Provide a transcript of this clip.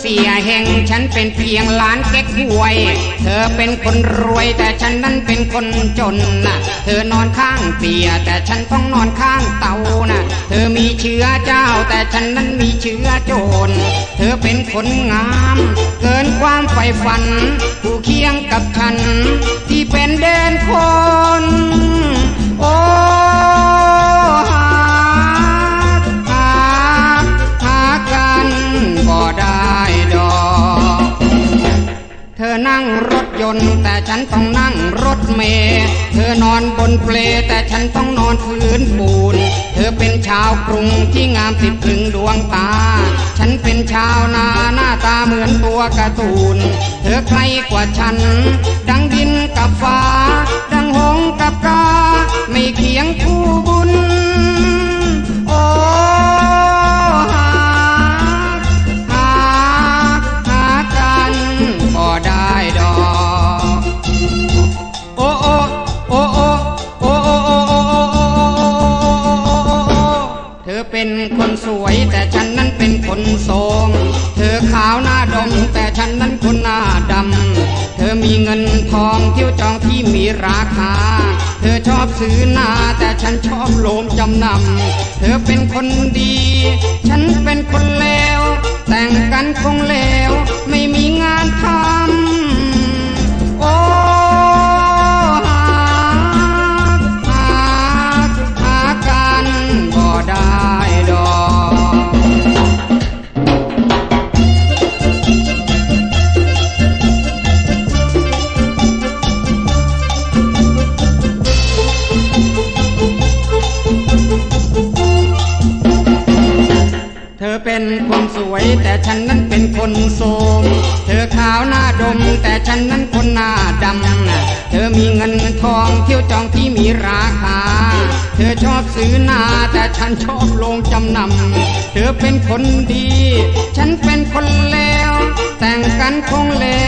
เสียแห่งฉันเป็นเพียงหล้านเก๊กหวย เธอเป็นคนรวยแต่ฉันนั้นเป็นคนจนน่ะเธอนอนข้างเตียแต่ฉันต้องนอนข้างเตาน่ะเธอมีเชื้อเจ้าแต่ฉันนั้นมีเชื้อโจร เธอเป็นคนงาม เกินความใฝ่ฝัน ผู้เคียงกับฉัน ที่เป็นเดินค นั่งรถยนต์ แต่ฉันต้องนั่งรถเมล์เธอนอนบนเปลแต่ฉันต้องนอนพื้นปูน เธอเป็นชาวกรุงที่งามติดถึงดวงตา ฉันเป็นชาวนาหน้าตาเหมือนตัวการ์ตูน เธอใครกว่าฉัน ดังดินกับฟ้า เป็นคนสวยแต่ฉันนั้นเป็นคนโสมเธอขาวหน้าดงแต่ฉันนั้นคนหน้าดำ เธอมีเงินทองเที่ยวจองที่มีราคา เธอชอบซื้อนาแต่ฉันชอบโลมจำนำ เธอเป็นคนดี ฉันเป็นคนเลวแต่งกันคงเลว เธอเป็นคนสวยแต่ฉันนั้นเป็นคนโสม เธอขาวหน้าดม แต่ฉันนั้นคนหน้าดำ เธอมีเงินทองเที่ยวจองที่มีราคา เธอชอบซื้อนาแต่ฉันชอบลงจำนำ เธอเป็นคนดี ฉันเป็นคนเลวแต่งกันคงเลว